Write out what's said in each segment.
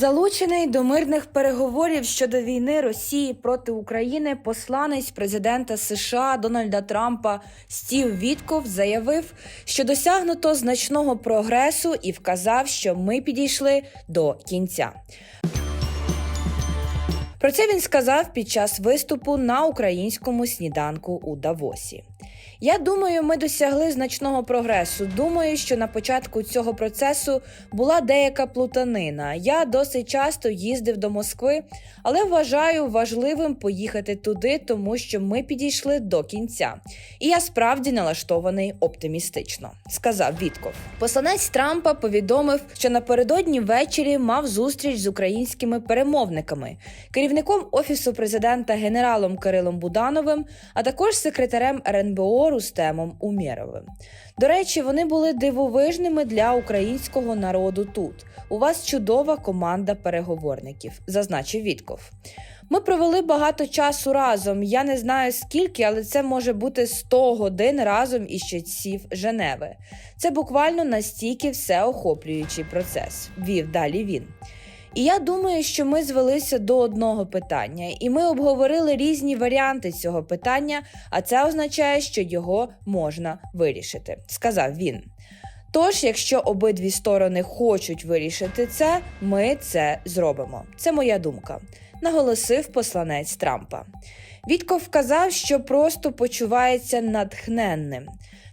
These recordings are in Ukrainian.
Залучений до мирних переговорів щодо війни Росії проти України посланець президента США Дональда Трампа Стів Вітков заявив, що досягнуто значного прогресу і вказав, що ми підійшли до кінця. Про це він сказав під час виступу на українському сніданку у Давосі. Я думаю, ми досягли значного прогресу. Думаю, що на початку цього процесу була деяка плутанина. Я досить часто їздив до Москви, але вважаю важливим поїхати туди, тому що ми підійшли до кінця. І я справді налаштований оптимістично, сказав Вітков. Посланець Трампа повідомив, що напередодні ввечері мав зустріч з українськими перемовниками, керівником офісу президента генералом Кирилом Будановим, а також секретарем РНБО Рустемом Умєровим. До речі, вони були дивовижними для українського народу тут. У вас чудова команда переговорників, зазначив Вітков. Ми провели багато часу разом. Я не знаю скільки, але це може бути 100 годин разом із часів Женеви. Це буквально настільки всеохоплюючий процес. Вів далі він. І я думаю, що ми звелися до одного питання, і ми обговорили різні варіанти цього питання, а це означає, що його можна вирішити, сказав він. Тож, якщо обидві сторони хочуть вирішити це, ми це зробимо. Це моя думка, наголосив посланець Трампа. Вітков вказав, що просто почувається натхненним.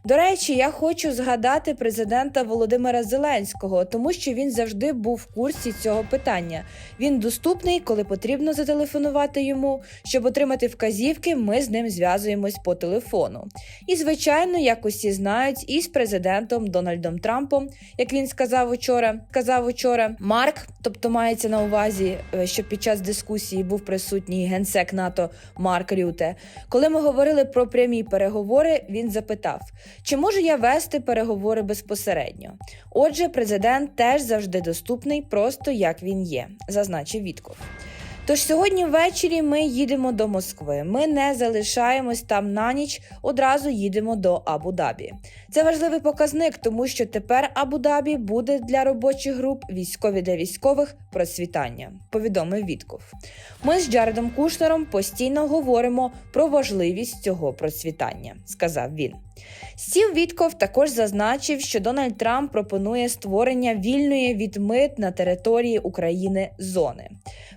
До речі, я хочу згадати президента Володимира Зеленського, тому що він завжди був в курсі цього питання. Він доступний, коли потрібно зателефонувати йому. Щоб отримати вказівки, ми з ним зв'язуємось по телефону. І, звичайно, як усі знають, із президентом Дональдом Трампом, як він сказав учора, казав учора, Марк, тобто мається на увазі, е, що під час дискусії був присутній генсек НАТО Марк Рюте. Коли ми говорили про прямі переговори, він запитав. Чи можу я вести переговори безпосередньо? Отже, президент теж завжди доступний, просто як він є, зазначив Вітков. Тож сьогодні ввечері ми їдемо до Москви. Ми не залишаємось там на ніч, одразу їдемо до Абу-Дабі. Це важливий показник, тому що тепер Абу-Дабі буде для робочих груп військові для військових процвітання, повідомив Вітков. Ми з Джаредом Кушнером постійно говоримо про важливість цього процвітання, сказав він. Стів Вітков також зазначив, що Дональд Трамп пропонує створення вільної від мит на території України зони.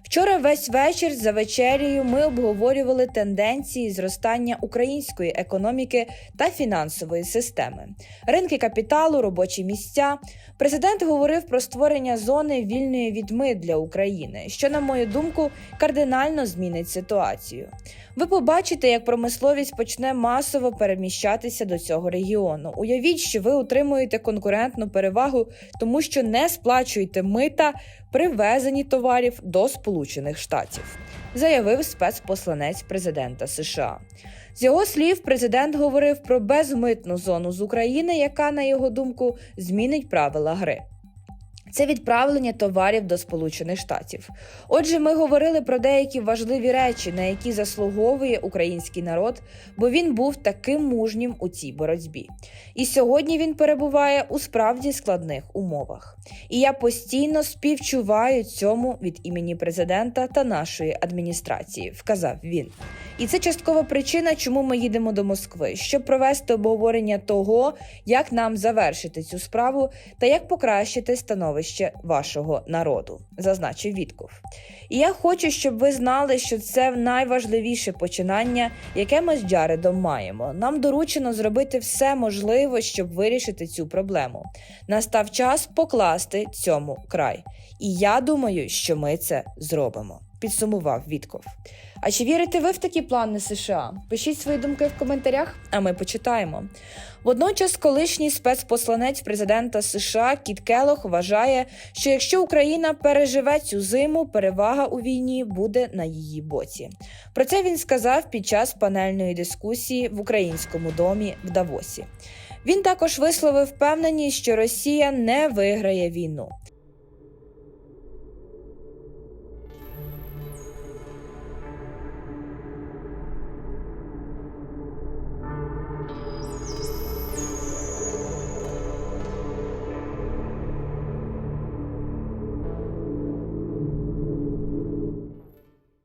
Вчора весь вечір за вечерею ми обговорювали тенденції зростання української економіки та фінансової системи, ринки капіталу, робочі місця. Президент говорив про створення зони вільної від мит для України, що, на мою думку, кардинально змінить ситуацію. Ви побачите, як промисловість почне масово переміщатися до цього регіону. Уявіть, що ви отримуєте конкурентну перевагу, тому що не сплачуєте мита при ввезенні товарів до Сполучених Штатів, заявив спецпосланець президента США. З його слів, президент говорив про безмитну зону з України, яка, на його думку, змінить правила гри. Це відправлення товарів до Сполучених Штатів. Отже, ми говорили про деякі важливі речі, на які заслуговує український народ, бо він був таким мужнім у цій боротьбі. І сьогодні він перебуває у справді складних умовах. І я постійно співчуваю цьому від імені президента та нашої адміністрації, вказав він. І це часткова причина, чому ми їдемо до Москви, щоб провести обговорення того, як нам завершити цю справу та як покращити становище вашого народу, зазначив Вітков. І я хочу, щоб ви знали, що це найважливіше починання, яке ми з Джаредом маємо. Нам доручено зробити все можливе, щоб вирішити цю проблему. Настав час покласти цьому край. І я думаю, що ми це зробимо. Підсумував Вітков. А чи вірите ви в такі плани США? Пишіть свої думки в коментарях, а ми почитаємо. Водночас, колишній спецпосланець президента США Кіт Келох вважає, що якщо Україна переживе цю зиму, перевага у війні буде на її боці. Про це він сказав під час панельної дискусії в українському домі в Давосі. Він також висловив впевненість, що Росія не виграє війну.